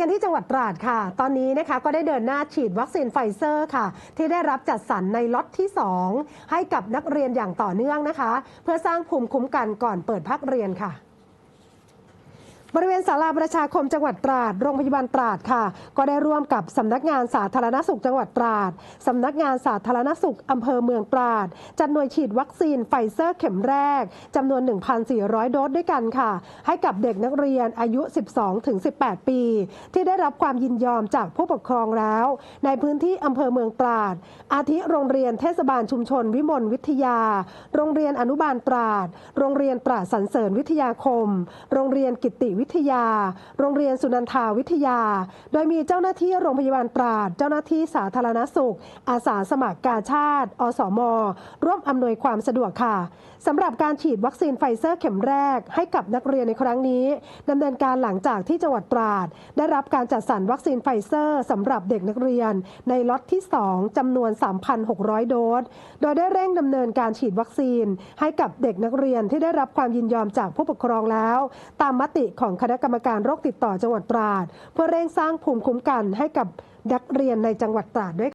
กันที่จังหวัดตราดค่ะ ตอนนี้นะคะก็ได้เดินหน้าฉีดวัคซีนไฟเซอร์ค่ะ ที่ได้รับจัดสรรในล็อตที่ 2 ให้กับนักเรียนอย่างต่อเนื่องนะคะ เพื่อสร้างภูมิคุ้มกันก่อนเปิดภาคเรียนค่ะ บริเวณศาลาประชาคมจังหวัดตราด โรงพยาบาลตราดค่ะ ก็ได้ร่วมกับสำนักงานสาธารณสุขจังหวัดตราดสำนักงานสาธารณสุขอำเภอเมืองตราดจัดหน่วยฉีดวัคซีนไฟเซอร์เข็มแรกจำนวน 1,400 โดสด้วยกันค่ะ ให้กับเด็กนักเรียนอายุ 12-18 ปี ที่ได้รับความยินยอมจากผู้ปกครองแล้ว ในพื้นที่อำเภอเมืองตราด อาทิโรงเรียนเทศบาลชุมชนวิมลวิทยา โรงเรียนอนุบาลตราด โรงเรียนตราดสรรเสริญวิทยาคม โรงเรียนกิตติวิทยา โรงเรียนสุนันทาวิทยา โดยมีเจ้าหน้าที่โรงพยาบาลตราด เจ้าหน้าที่สาธารณสุข อาสาสมัครกาชาติ อสม ร่วมอำนวยความสะดวกค่ะสำหรับการฉีดวัคซีนไฟเซอร์เข็มแรกให้กับนักเรียนในครั้งนี้ดำเนินการหลังจากที่จังหวัดตราด ได้รับการจัดสรรวัคซีนไฟเซอร์สำหรับเด็กนักเรียน ในล็อตที่ 2จำนวน 3,600 โดส โดยได้เร่งดำเนินการฉีดวัคซีน ให้กับเด็กนักเรียนที่ได้รับความยินยอมจากผู้ปกครองแล้ว ตามมติของของคณะกรรมการโรคติดต่อจังหวัดตราด เพื่อเร่งสร้างภูมิคุ้มกันให้กับนักเรียนในจังหวัดตราดด้วย